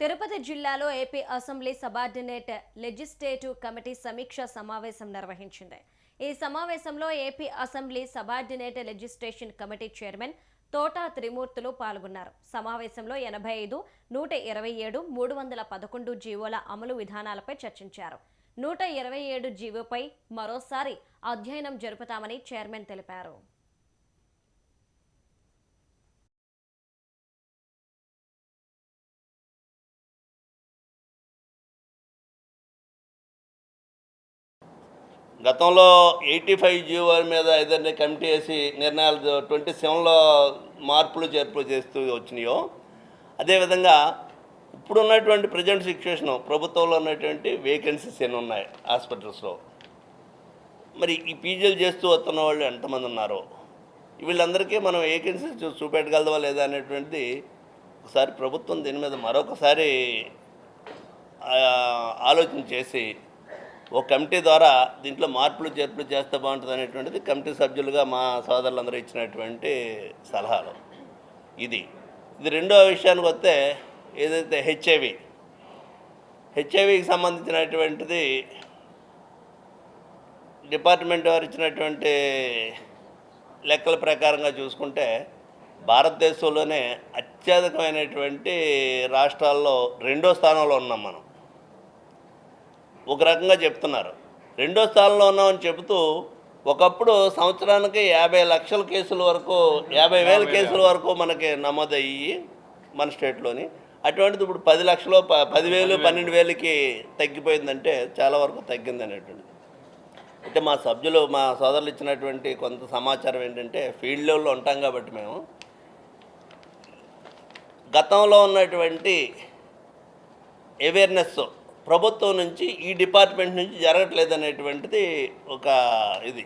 తిరుపతి జిల్లాలో AP assembly subordinate legislative committee సమీక్ష సమావేశం నిర్వహించింది. ఈ సమావేశంలో AP assembly subordinate legislation committee chairman Thota Trimurtulu పాల్గొన్నారు. సమావేశంలో ఎనభై ఐదు నూట ఇరవై ఏడు మూడు వందల పదకొండు జీవోల అమలు విధానాలపై చర్చించారు. నూట ఇరవై ఏడు జీవోపై మరోసారి అధ్యయనం జరుపుతామని చైర్మన్ తెలిపారు. గతంలో ఎయిటీ ఫైవ్ జీవోల మీద ఏదైనా కమిటీ వేసి నిర్ణయాలు ట్వంటీ సెవెన్లో మార్పులు చేర్పులు చేస్తూ వచ్చినాయో అదేవిధంగా ఇప్పుడున్నటువంటి ప్రజెంట్ సిచ్యువేషను ప్రభుత్వంలో ఉన్నటువంటి వేకెన్సీస్ ఎన్ని ఉన్నాయి హాస్పిటల్స్లో? మరి ఈ పీజీలు చేస్తూ వస్తున్న వాళ్ళు ఎంతమంది ఉన్నారో? వీళ్ళందరికీ మనం వేకెన్సీస్ చూపెట్టగలదా లేదా అనేటువంటిది ఒకసారి ప్రభుత్వం దీని మీద మరొకసారి ఆలోచన చేసి ఒక కమిటీ ద్వారా దీంట్లో మార్పులు చేర్పులు చేస్తే బాగుంటుంది అనేటువంటిది కమిటీ సభ్యులుగా మా సోదరులందరూ ఇచ్చినటువంటి సలహాలు. ఇది. ఇది రెండో విషయానికి వస్తే ఏదైతే హెచ్ఐవి హెచ్ఐవికి సంబంధించినటువంటిది డిపార్ట్మెంట్ వారు ఇచ్చినటువంటి లెక్కల ప్రకారంగా చూసుకుంటే భారతదేశంలోనే అత్యధికమైనటువంటి రాష్ట్రాల్లో రెండో స్థానంలో ఉన్నాం మనం. ఒక రకంగా చెప్తున్నారు. రెండో స్థానంలో ఉన్నామని చెబుతూ ఒకప్పుడు సంవత్సరానికి యాభై లక్షల కేసుల వరకు యాభై వేల కేసుల వరకు మనకి నమోదయ్యి మన స్టేట్లోని. అటువంటిది ఇప్పుడు పది లక్షలు ప పదివేలు పన్నెండు వేలకి తగ్గిపోయిందంటే చాలా వరకు తగ్గింది అనేటువంటిది. అయితే మా సభ్యులు మా సోదరులు ఇచ్చినటువంటి కొంత సమాచారం ఏంటంటే ఫీల్డ్ లెవెల్లో ఉంటాం కాబట్టి మేము. గతంలో ఉన్నటువంటి అవేర్నెస్ ప్రభుత్వం నుంచి ఈ డిపార్ట్మెంట్ నుంచి జరగట్లేదు అనేటువంటిది ఒక ఇది.